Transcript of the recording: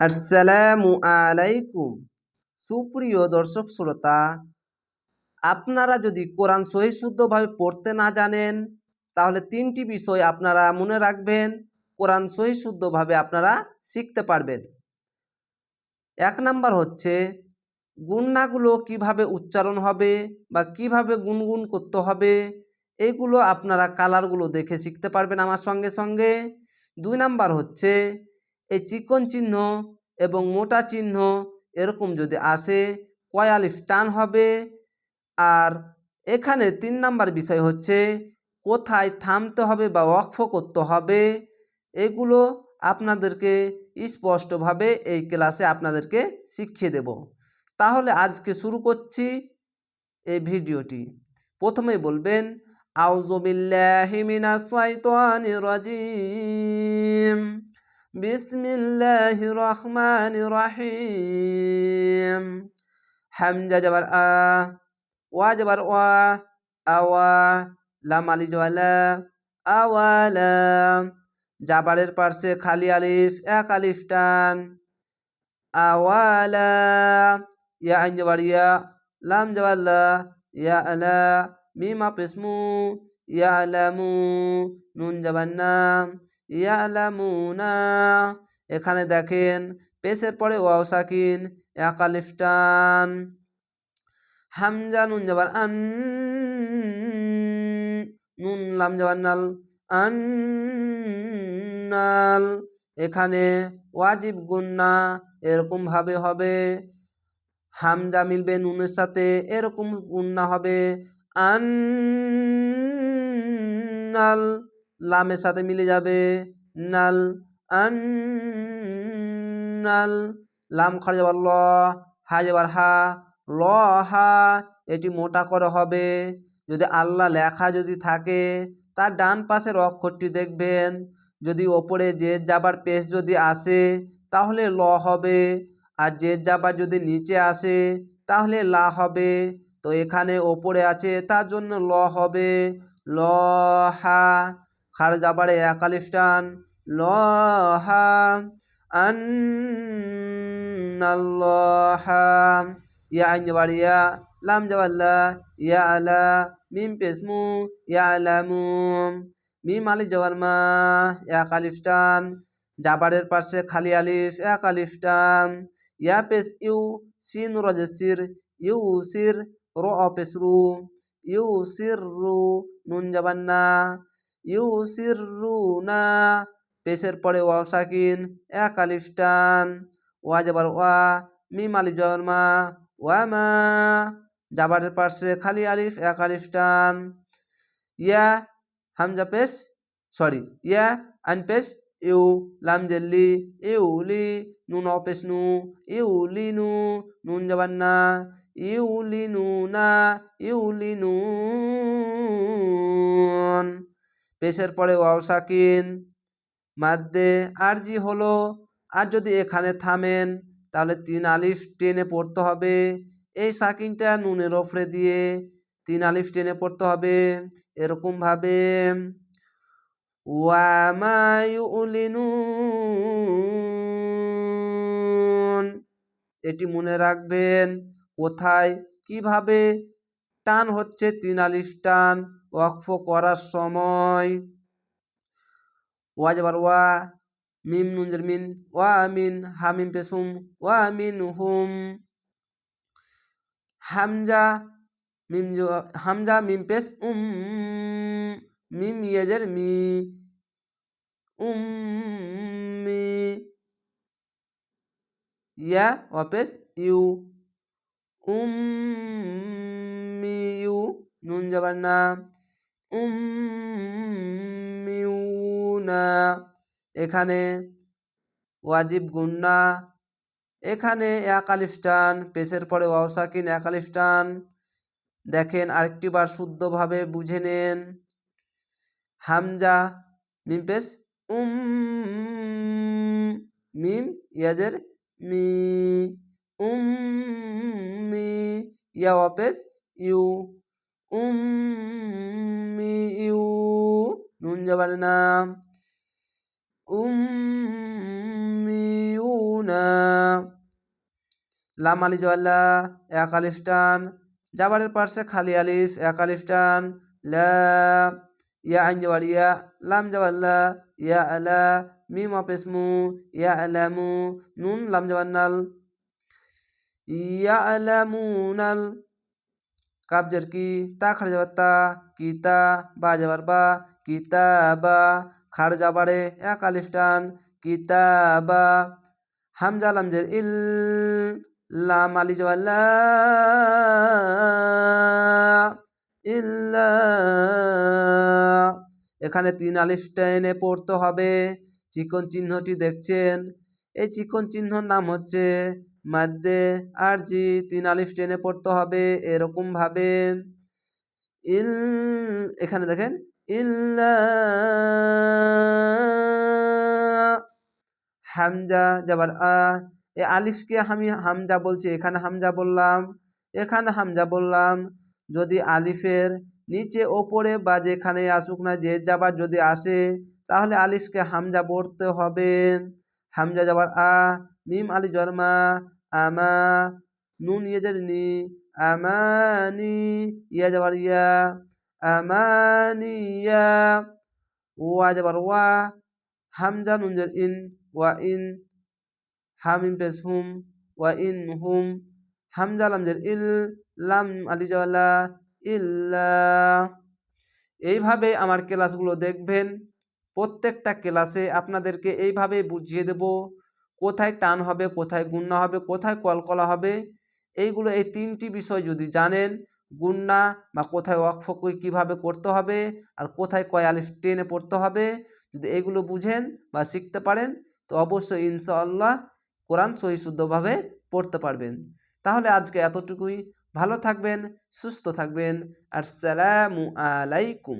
আসসালামু আলাইকুম। সুপ্রিয় দর্শক শ্রোতা, আপনারা যদি কোরআন সহি শুদ্ধভাবে পড়তে না জানেন, তাহলে তিনটি বিষয় আপনারা মনে রাখবেন, কোরআন সহি শুদ্ধভাবে আপনারা শিখতে পারবেন। এক নাম্বার হচ্ছে গুন্নাগুলো কীভাবে উচ্চারণ হবে বা কীভাবে গুনগুন করতে হবে এইগুলো আপনারা কালারগুলো দেখে শিখতে পারবেন আমার সঙ্গে সঙ্গে। দুই নাম্বার হচ্ছে চিকন চিহ্ন এবং মোটা চিহ্ন এরকম যদি আসে কয় আলিফ টান হবে। আর এখানে তিন নাম্বার বিষয় হচ্ছে, কোথায় থামতে হবে বা ওয়াকফ করতে হবে, এগুলো আপনাদেরকে স্পষ্টভাবে এই ক্লাসে আপনাদেরকে শিখিয়ে দেব। তাহলে আজকে শুরু করছি এই ভিডিওটি। প্রথমেই বলবেন আউজবিল্লাহি মিনাশ শাইতানির রাজিম। বিসমিল্লাহির রহমানির রহিম হামজা যাবার আ ওয়া যাবার ওয়া আওয়া লাম আলি জওয়ালা আওয়ালা জাবারের পার্শ্বে খালি আলিফ এক আলিফ টান আওয়ালা ইয়া আইন যাবার ইয়া লাম যাবাল্লা ইয়া আলা মিম আপেসমু ইয়া আলামু নুন যাবার এখানে দেখেন, পেশের পরে ওয়াও সাকিন, এক আলিফ টান হামজা নুন যাবার আন, নুন লাম যাবার নাল আন্নাল এখানে ওয়াজিব গুন্না এরকম ভাবে হবে। হামজা মিলবে নুনের সাথে, এরকম গুন্না হবে। আন্নাল লামের সাথে মিলে যাবে। নাল আন্নাল লাম খাড়ে যাবার ল, হা যাবার হা। ল, হা, এটি মোটা করে হবে। যদি আল্লাহ লেখা যদি থাকে, তার ডান পাশের অক্ষরটি দেখবেন। যদি ওপরে যে যাবার পেশ যদি আসে, তাহলে ল হবে। আর যে যাবার যদি নিচে আসে, তাহলে লা হবে। তো এখানে ওপরে আছে, তার জন্য ল হবে। ল, হা খার যাবারে একালিফ টান ল হা আন্নাল্লাহা। ইয়া আইন যাবার ইয়া, লাম যাবাল্লা ইয়া আলা, মিম পেসমু, ইয়া আলামু। মিম আলিফ যাবার মা এক আলিফ টান জাবারের পাশে খালি আলিফ এক আলিফটান ইয়া পেস ইউ, সিন রজেসির ইউ সির রো অপেস রু। ইউ সির রু, নুন যাবার না ইউ সির না পেশের পরে ওয়া সাকিন এক আলিফ টান ওয়া যাবার ওয়া মিম আলিফ যাবার মা, ওয়া মা, জাবারের পাশে খালি আলিফ এক আলিফ টান ইয়া হামজা পেশ, সরি, ইয়া আন পেশ, ইউ লাম জেল্লি ইউলি নুন অপেশ নু ইউলি নু নুন যাবার না ইউলি নু না ইউলি নুন পেশের পরে ওয়াও, সাকিন। মাদ্দে আরজি হলো। আর যদি এখানে থামেন, তাহলে তিন আলিফ টেনে পড়তে হবে। এই সাকিনটা নুনের ওপরে দিয়ে তিন আলিফ টেনে পড়তে হবে। এরকমভাবে ওয়ামায়ুলিনুন এটি মনে রাখবেন, কোথায়, কীভাবে টান হচ্ছে তিন আলিফ টান। ওয়াকফ করার সময়। ওয়া যাবার ওয়া, মিম, নুনজের মিন, ওয়া, মিন, হামিম, পেসুম, ওয়া, মিন, হুম। হামজা, মিম হামজা, মিম, পেস, উম, মিম, ইয়াজের মি উম্মি ইয়া ওয়াপেস ইউ উম্মি ইউ, নুন যাবার না উম্মিউনা। এখানে ওয়াজিব গুন্না। এখানে এক পেশের পরে ওয়াসাকিন এক দেখেন আরেকটি বার শুদ্ধভাবে বুঝে নেন। হামজা, মিম পেশ, উম, মিম, ইয়াজের, মি, উম, মি ইয়া ওয়াপেস ইউ। উম মি ইউ, নুন যাবার উম্মিউনা লাম আলি জওয়াল্লা এক আলিফ জাবারের পাশে খালি আলিফ, এক আলিফ টান। লা, ইয়া আইন জওয়ার ইয়া। লাম জওয়াল্লা ইয়া আলা। মিম অপেসমু ইয়া আলামু নুন, লাম জওয়ান্নাল ইয়া আলামুনাল কাবজের কি তা খাড়ে যাবার তা কিতা বা যাবার বা কিতাবা খাড় যাবারে এক আলিফ টান কিতাবা হামজা লামজের ইল লাম আলি জওয়াল্লা ইল্লা এখানে তিন আলিফ টেনে পড়তে হবে চিকন চিহ্নটি দেখছেন এই চিকন চিহ্নর নাম হচ্ছে মাদ্দে আর জি তিন আলিফ টেনে পড়তে হবে এরকম ভাবে ইল, এখানে দেখেন হামজা, যাবার আ, এ আলিফকে আমি হামজা বলছি, এখানে হামজা বললাম, এখানে হামজা বললাম, যদি আলিফের নিচে ওপরে বা যেখানে আসুক না, যে যাবার যদি আসে, তাহলে আলিফকে হামজা পড়তে হবে। হামজা, যাবার আ, মিম, আলি জর্মা আমা নুন ইয়ে নি আমানি ইয়া যাবার ইয়া আমানিয়া ওয়া যাবার ওয়া, হামজা নুনজের ইন, ওয়া ইন, হামিম পেস হুম, ওয়া ইন হুম, হামজা লামজের ইল, লাম আলি জওয়ালা ইল্লা। এইভাবে আমার ক্লাসগুলো দেখবেন, প্রত্যেকটা ক্লাসে আপনাদেরকে এইভাবে বুঝিয়ে দেব। কোথায় টান হবে, কোথায় গুন্না হবে, কোথায় কলকলা হবে, এইগুলো এই তিনটি বিষয় যদি জানেন, গুন্না বা কোথায় ওয়াকফ কীভাবে করতে হবে আর কোথায় কয় আলিফ টেনে পড়তে হবে, যদি এগুলো বুঝেন বা শিখতে পারেন, তো অবশ্যই ইনশাআল্লাহ কোরআন সহিশুদ্ধভাবে পড়তে পারবেন। তাহলে আজকে এতটুকুই। ভালো থাকবেন, সুস্থ থাকবেন। আর সালামু আলাইকুম।